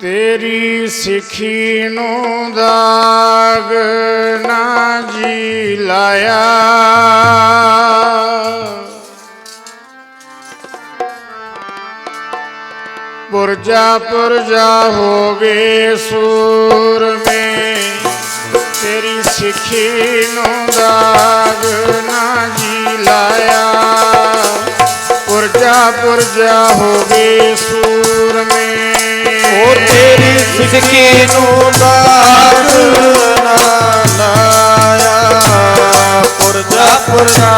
ਤੇਰੀ ਸਿੱਖੀ ਨੂੰ ਦਾਗ ਨਾ ਜੀ ਲਾਇਆ। ਪੁਰਜਾ ਪੁਰਜਾ ਹੋ ਗਏ ਸੂਰ ਤੇਰੀ ਸਿੱਖੀ ਨੂੰ ਦਾਗ ਨਾ ਜੀ ਲਾਇਆ। ਪੁਰਜਾ ਪੁਰਜਾ ਹੋ ਸੂਰਮੇ ਸੂਰ ਤੇਰੀ ਸਿੱਖੀ ਨੂੰ ਦਾਗ ਨਾ ਲਾਇਆ ਪੁਰਜਾ ਪੁਰਜਾ